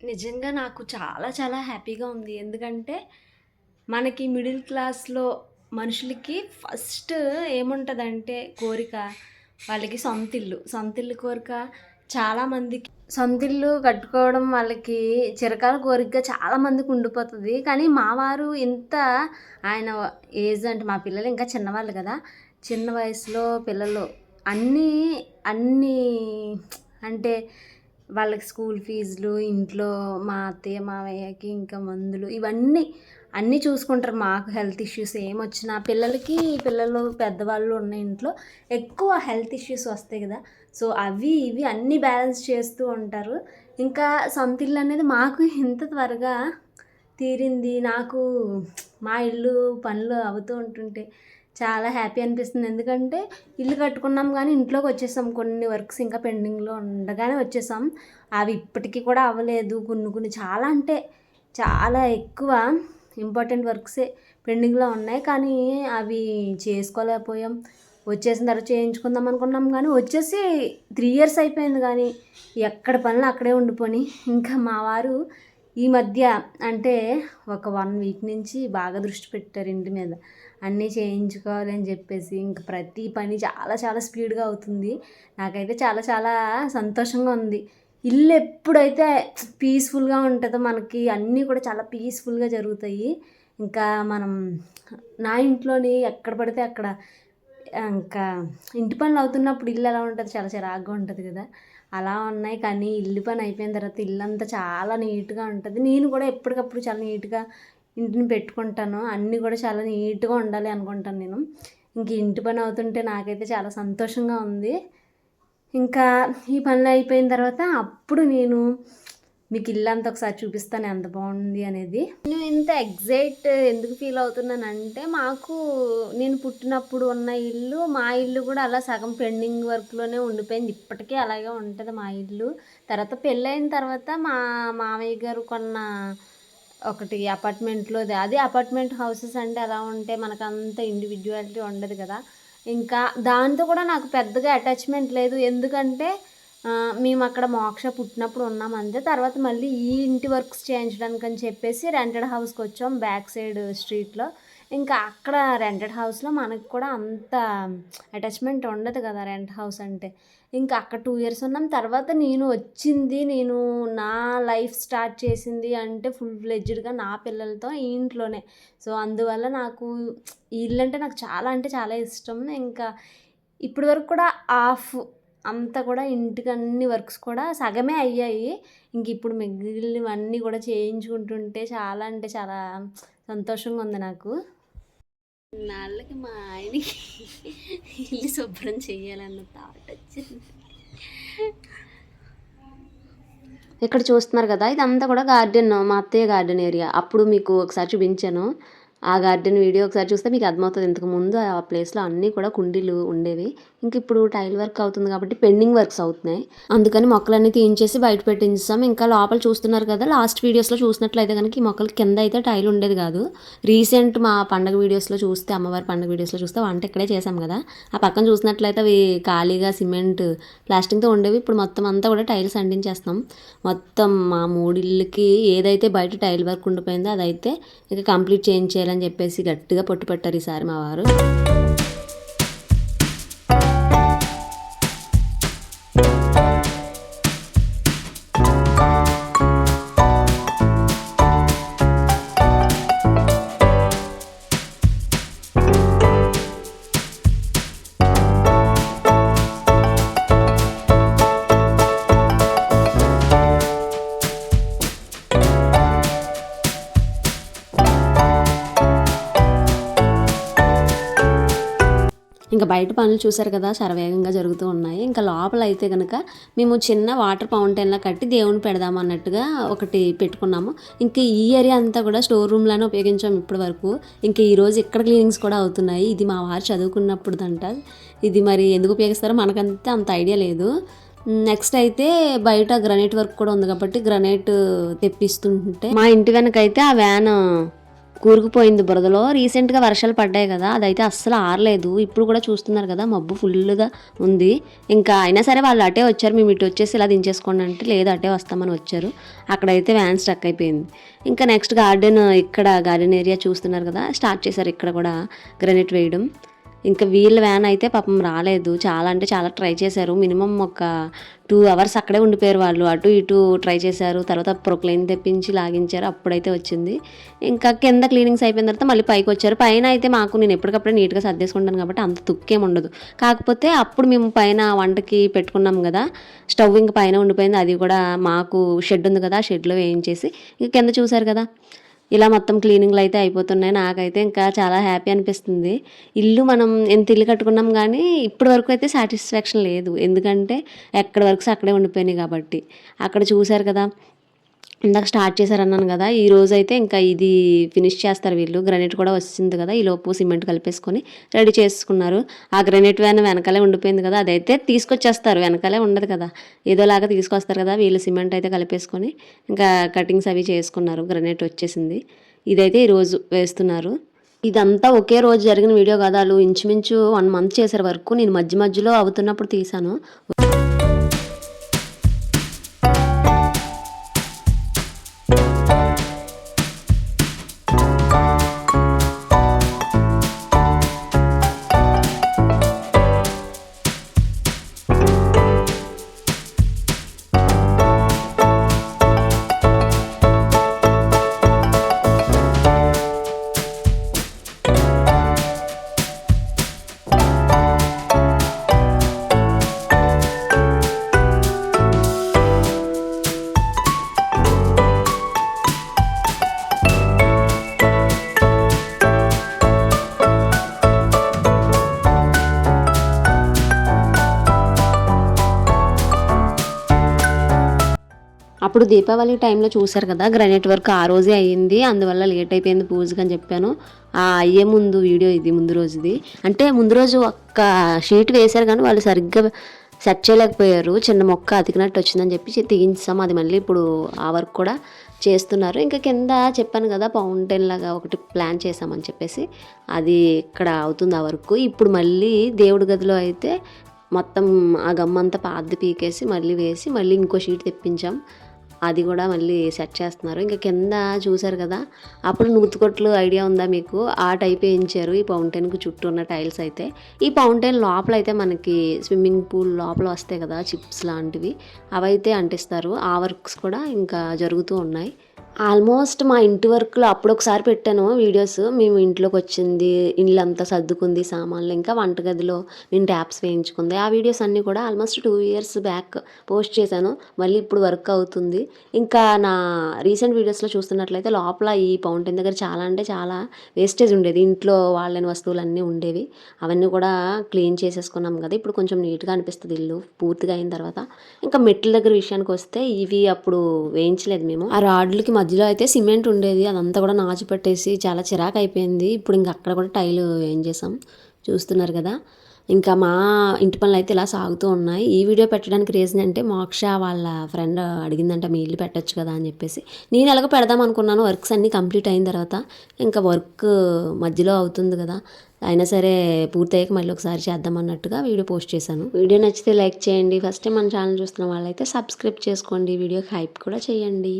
నిజంగా నాకు చాలా చాలా హ్యాపీగా ఉంది. ఎందుకంటే, మనకి మిడిల్ క్లాస్‌లో మనుషులకి ఫస్ట్ ఏముంటుందంటే కోరిక, వాళ్ళకి సొంతిల్లు. సొంతిల్లు కోరిక చాలామందికి సొంతిల్లు కట్టుకోవడం వాళ్ళకి చిరకాల కోరికగా చాలామందికి ఉండిపోతుంది కానీ మా వారు ఇంత ఆయన ఏజ్ అంటే మా పిల్లలు ఇంకా చిన్నవాళ్ళు కదా! చిన్న వయసులో పిల్లలు అన్నీ, అన్నీ అంటే వాళ్ళకి స్కూల్ ఫీజులు, ఇంట్లో మా అత్తయ్య, మావయ్యకి ఇంకా మందులు ఇవన్నీ, అన్నీ చూసుకుంటారు. మాకు హెల్త్ ఇష్యూస్ ఏమొచ్చినా పిల్లలకి పిల్లలు పెద్దవాళ్ళు ఉన్న ఇంట్లో ఎక్కువ హెల్త్ ఇష్యూస్ వస్తాయి కదా! సో, అవి ఇవి అన్నీ బ్యాలెన్స్ చేస్తూ ఉంటారు. ఇంకా సొంత ఇల్లు అనేది మాకు ఇంత త్వరగా తీరింది. నాకు మా ఇల్లు పనులు అవుతూ ఉంటుంటే చాలా హ్యాపీ అనిపిస్తుంది. ఎందుకంటే ఇల్లు కట్టుకున్నాం కానీ ఇంట్లోకి వచ్చేసాం. కొన్ని వర్క్స్ ఇంకా పెండింగ్‌లో ఉండగానే వచ్చేసాం. అవి ఇప్పటికీ కూడా అవ్వలేదు. కొన్ని కొన్ని చాలా అంటే చాలా ఎక్కువ ఇంపార్టెంట్ వర్క్సే పెండింగ్‌లో ఉన్నాయి. కానీ అవి చేసుకోలేకపోయాం. వచ్చేసిన తర్వాత చేయించుకుందాం అనుకున్నాం కానీ వచ్చేసి త్రీ ఇయర్స్ అయిపోయింది కానీ ఎక్కడ పనులు అక్కడే ఉండిపోని ఇంకా మా వారు ఈ మధ్య అంటే ఒక వన్ వీక్ నుంచి బాగా దృష్టి పెట్టారు ఇంటి మీద. అన్నీ చేయించుకోవాలని చెప్పేసి ఇంక ప్రతి పని చాలా చాలా స్పీడ్‌గా అవుతుంది. నాకైతే చాలా చాలా సంతోషంగా ఉంది. ఇల్లు ఎప్పుడైతే పీస్‌ఫుల్‌గా ఉంటుందో మనకి అన్నీ కూడా చాలా పీస్‌ఫుల్‌గా జరుగుతాయి. ఇంకా మనం నా ఇంట్లోని ఎక్కడ పడితే అక్కడ ఇంకా ఇంటి పనులు అవుతున్నప్పుడు ఇల్లు ఎలా ఉంటుంది చాలా చిరాగ్గా ఉంటుంది కదా! అలా ఉన్నాయి. కానీ ఇల్లు పని అయిపోయిన తర్వాత ఇల్లంతా చాలా నీట్‌గా ఉంటుంది నేను కూడా ఎప్పటికప్పుడు చాలా నీట్‌గా ఇంటిని పెట్టుకుంటాను. అన్నీ కూడా చాలా నీట్‌గా ఉండాలి అనుకుంటాను నేను. ఇంక ఇంటి పని అవుతుంటే నాకైతే చాలా సంతోషంగా ఉంది. ఇంకా ఈ పనులు అయిపోయిన తర్వాత అప్పుడు నేను మీకు ఇల్లు అంతా ఒకసారి చూపిస్తాను ఎంత బాగుంది అనేది. నేను ఇంత ఎగ్జైట్ ఎందుకు ఫీల్ అవుతున్నానంటే మాకు నేను పుట్టినప్పుడు ఉన్న ఇల్లు, మా ఇల్లు కూడా అలా సగం పెండింగ్ వర్క్‌లోనే ఉండిపోయింది. ఇప్పటికీ అలాగే ఉంటుంది మా ఇల్లు. తర్వాత పెళ్ళైన తర్వాత మా మామయ్య గారు కొన్న ఒకటి అపార్ట్మెంట్లో అది అపార్ట్మెంట్ హౌసెస్ అంటే ఎలా ఉంటే మనకంత ఇండివిడ్యువాలిటీ ఉండదు కదా! ఇంకా దాంతో కూడా నాకు పెద్దగా అటాచ్‌మెంట్ లేదు. ఎందుకంటే మేము అక్కడ మోక్ష పుట్టినప్పుడు ఉన్నాం అంతే. తర్వాత మళ్ళీ ఈ ఇంటి వర్క్స్ చేయించడానికి అని చెప్పేసి రెంటెడ్ హౌస్కి వచ్చాం బ్యాక్ సైడ్ స్ట్రీట్‌లో. ఇంకా అక్కడ రెంటెడ్ హౌస్‌లో మనకు కూడా అంత అటాచ్‌మెంట్ ఉండదు కదా! రెంట్ హౌస్ అంటే. ఇంకా అక్కడ టూ ఇయర్స్ ఉన్నాం. తర్వాత నేను వచ్చింది నేను నా లైఫ్ స్టార్ట్ చేసింది అంటే ఫుల్ ఫ్లెడ్జ్డ్‌గా నా పిల్లలతో ఈ ఇంట్లోనే. సో, అందువల్ల నాకు ఇల్లు అంటే నాకు చాలా అంటే చాలా ఇష్టం. ఇంకా ఇప్పటి వరకు కూడా ఆఫ్ అంతా కూడా ఇంటికి అన్ని వర్క్స్ కూడా సగమే అయ్యాయి. ఇంక ఇప్పుడు మిగిలినవన్నీ కూడా చేయించుకుంటుంటే చాలా అంటే చాలా సంతోషంగా ఉంది నాకు. నాళ్ళకి మా ఆయనకి ఇల్లు శుభ్రం చేయాలన్న థాట్ వచ్చింది. ఇక్కడ చూస్తున్నారు కదా! ఇదంతా కూడా గార్డెన్ మా అత్తయ్య గార్డెన్ ఏరియా. అప్పుడు మీకు ఒకసారి చూపించాను. ఆ గార్డెన్ వీడియో ఒకసారి చూస్తే మీకు అర్థమవుతుంది ఇంతకు ముందు ఆ ప్లేస్‌లో అన్నీ కూడా కుండీలు ఉండేవి. ఇంక ఇప్పుడు టైల్ వర్క్ అవుతుంది కాబట్టి పెండింగ్ వర్క్స్ అవుతున్నాయి. అందుకని మొక్కలన్నీ తీయించేసి బయట పెట్టించేసాం. ఇంకా లోపల చూస్తున్నారు కదా! లాస్ట్ వీడియోస్‌లో చూసినట్లయితే కనుక ఈ మొక్కల కింద అయితే టైల్ ఉండేది కాదు. రీసెంట్ మా పండగ వీడియోస్‌లో చూస్తే అమ్మవారి పండగ వీడియోస్‌లో చూస్తే వంట ఇక్కడే చేసాం కదా! ఆ పక్కన చూసినట్లయితే అవి ఖాళీగా సిమెంట్ ప్లాస్టింగ్‌తో ఉండేవి. ఇప్పుడు మొత్తం అంతా కూడా టైల్స్ అంటించేస్తున్నాం. మొత్తం మా మూడిళ్ళకి ఏదైతే బయట టైల్ వర్క్ ఉండిపోయిందో అదైతే ఇక కంప్లీట్ చేయాలని చెప్పేసి గట్టిగా పట్టుపట్టారు ఈసారి మా వారు. ఇంకా బయట పనులు చూసారు కదా శరవేగంగా జరుగుతూ ఉన్నాయి. ఇంకా లోపల అయితే కనుక మేము చిన్న వాటర్ ఫౌంటైన్‌లా కట్టి దేవుని పెడదాం అన్నట్టుగా ఒకటి పెట్టుకున్నాము. ఇంకా ఈ ఏరియా అంతా కూడా స్టోర్ రూమ్‌లానే ఉపయోగించాం ఇప్పటి వరకు. ఇంకా ఈరోజు ఇక్కడ క్లీనింగ్స్ కూడా అవుతున్నాయి. ఇది మా వారు చదువుకున్నప్పుడుదంట. ఇది మరి ఎందుకు ఉపయోగిస్తారో మనకంతే అంత ఐడియా లేదు. నెక్స్ట్ అయితే బయట గ్రనైట్ వర్క్ కూడా ఉంది కాబట్టి గ్రనైట్ తెప్పిస్తుంటే మా ఇంటి వెనకైతే ఆ వ్యాన్ కూరుకుపోయింది బురదలో. రీసెంట్గా వర్షాలు పడ్డాయి కదా అదైతే అస్సలు ఆరలేదు. ఇప్పుడు కూడా చూస్తున్నారు కదా మబ్బు ఫుల్గా ఉంది. ఇంకా అయినా సరే వాళ్ళు అటే వచ్చారు మేము ఇటు వచ్చేసి ఇలా దించేసుకోండి అంటే లేదు అటే వస్తామని వచ్చారు. అక్కడైతే వ్యాన్ స్టక్ అయిపోయింది. ఇంకా నెక్స్ట్ గార్డెన్ ఇక్కడ గార్డెన్ ఏరియా చూస్తున్నారు కదా స్టార్ట్ చేశారు ఇక్కడ కూడా గ్రనేట్ వేయడం. ఇంకా వీళ్ళ వ్యాన్ అయితే పాపం రాలేదు. చాలా అంటే చాలా ట్రై చేశారు. మినిమం ఒక టూ అవర్స్ అక్కడే ఉండిపోయారు వాళ్ళు. అటు ఇటు ట్రై చేశారు. తర్వాత ప్రొక్లైన్ తెప్పించి లాగించారు. అప్పుడైతే వచ్చింది. ఇంకా కింద క్లీనింగ్స్ అయిపోయిన తర్వాత మళ్ళీ పైకి వచ్చారు. పైన అయితే మాకు నేను ఎప్పటికప్పుడే నీట్గా సర్దేసుకుంటాను కాబట్టి అంత తుక్కేం ఉండదు. కాకపోతే అప్పుడు మేము పైన వంటకి పెట్టుకున్నాం కదా. స్టవ్ ఇంక పైన ఉండిపోయింది. అది కూడా మాకు షెడ్ ఉంది కదా. ఆ షెడ్లో వేయించేసి ఇంక కింద చూశారు కదా. ఇలా మొత్తం క్లీనింగ్లు అయితే అయిపోతున్నాయి. నాకైతే ఇంకా చాలా హ్యాపీ అనిపిస్తుంది. ఇల్లు మనం ఎంత ఇల్లు కట్టుకున్నాం కానీ ఇప్పటి వరకు అయితే సాటిస్ఫాక్షన్ లేదు. ఎందుకంటే ఎక్కడి వరకు అక్కడే ఉండిపోయినాయి కాబట్టి. అక్కడ చూశారు కదా ఇందాక స్టార్ట్ చేశారన్నాను కదా ఈ రోజు అయితే ఇంకా ఇది ఫినిష్ చేస్తారు వీళ్ళు. గ్రనైట్ కూడా వచ్చింది కదా ఈ లోపు సిమెంట్ కలిపేసుకొని రెడీ చేసుకున్నారు. ఆ గ్రనైట్ వ్యాన్ వెనకాలే ఉండిపోయింది కదా అదైతే తీసుకొచ్చేస్తారు వెనకాలే ఉండదు కదా. ఏదోలాగా తీసుకొస్తారు కదా వీళ్ళు సిమెంట్ అయితే కలిపేసుకొని ఇంకా కటింగ్స్ అవి చేసుకున్నారు గ్రనైట్ వచ్చేసింది. ఇదైతే ఈరోజు వేస్తున్నారు. ఇదంతా ఒకే రోజు జరిగిన వీడియో కదా వాళ్ళు ఇంచుమించు వన్ మంత్ చేశారు వరకు. నేను మధ్య మధ్యలో అవుతున్నప్పుడు తీశాను. అప్పుడు దీపావళి టైంలో చూశారు కదా గ్రానైట్ వర్క్ ఆ రోజే అయ్యింది అందువల్ల లేట్ అయిపోయింది పూజకి అని చెప్పాను. ఆ అయ్యే ముందు వీడియో ఇది ముందు రోజుది. అంటే ముందు రోజు ఒక్క షీట్ వేశారు కానీ వాళ్ళు సరిగ్గా సెట్ చేయలేకపోయారు చిన్న మొక్క అతికినట్టు వచ్చిందని చెప్పి తీయించాము అది మళ్ళీ ఇప్పుడు ఆ వర్క్ కూడా చేస్తున్నారు. ఇంకా కింద చెప్పాను కదా ఫౌంటైన్ లాగా ఒకటి ప్లాన్ చేసామని చెప్పేసి అది ఇక్కడ అవుతుంది ఆ వర్క్. ఇప్పుడు మళ్ళీ దేవుడి గదిలో అయితే మొత్తం ఆ గమ్మంతా పాది పీకేసి మళ్ళీ వేసి మళ్ళీ ఇంకో షీట్ తెప్పించాం. అది కూడా మళ్ళీ సెట్ చేస్తున్నారు. ఇంకా కింద చూశారు కదా అప్పుడు నూతుకొట్లు ఐడియా ఉందా మీకు? ఆ టైప్ వేయించారు. ఈ ఫౌంటైన్కి చుట్టూ ఉన్న టైల్స్ అయితే. ఈ ఫౌంటైన్ లోపల అయితే మనకి స్విమ్మింగ్ పూల్ లోపల వస్తాయి కదా చిప్స్ లాంటివి. అవైతే అంటిస్తారు. ఆ వర్క్స్ కూడా ఇంకా జరుగుతూ ఉన్నాయి. ఆల్మోస్ట్ మా ఇంటి వర్క్లో అప్పుడు ఒకసారి పెట్టాను వీడియోస్. మేము ఇంట్లోకి వచ్చింది ఇల్లంతా సర్దుకుంది సామాన్లు ఇంకా వంటగదిలో మేము ట్యాప్స్ వేయించుకుంది. ఆ వీడియోస్ అన్నీ కూడా almost two years back post చేశాను. మళ్ళీ ఇప్పుడు వర్క్ అవుతుంది. ఇంకా నా రీసెంట్ వీడియోస్లో చూస్తున్నట్లయితే లోపల ఈ ఫౌంటైన్ దగ్గర చాలా అంటే చాలా వేస్టేజ్ ఉండేది. ఇంట్లో వాళ్ళని వస్తువులన్నీ ఉండేవి. అవన్నీ కూడా క్లీన్ చేసేసుకున్నాం కదా. ఇప్పుడు కొంచెం నీట్గా అనిపిస్తుంది ఇల్లు. పూర్తిగా అయిన తర్వాత. ఇంకా మెట్ల దగ్గర విషయానికి వస్తే ఇవి అప్పుడు వేయించలేదు మేము. ఆ రాడ్లకి మధ్యలో అయితే సిమెంట్ ఉండేది అదంతా కూడా నాచు పెట్టేసి చాలా చిరాకు అయిపోయింది ఇప్పుడు ఇంకా అక్కడ కూడా టైల్ వేయించేసాం చూస్తున్నారు కదా. ఇంకా మా ఇంటి పనులు అయితే ఇలా సాగుతూ ఉన్నాయి. ఈ వీడియో పెట్టడానికి రీజన్ అంటే మోక్ష వాళ్ళ ఫ్రెండ్ అడిగిందంట మీ ఇల్లు పెట్టచ్చు కదా అని చెప్పేసి. నేను ఎలాగో పెడదాం అనుకున్నాను. వర్క్స్ అన్నీ కంప్లీట్ అయిన తర్వాత ఇంకా వర్క్ మధ్యలో అవుతుంది కదా. అయినా సరే పూర్తయ్యాక మళ్ళీ ఒకసారి చేద్దాం అన్నట్టుగా వీడియో పోస్ట్ చేశాను. వీడియో నచ్చితే లైక్ చేయండి. ఫస్ట్ టైం మన ఛానల్ చూస్తున్న వాళ్ళైతే సబ్స్క్రైబ్ చేసుకోండి. వీడియోకి హైప్ కూడా చేయండి.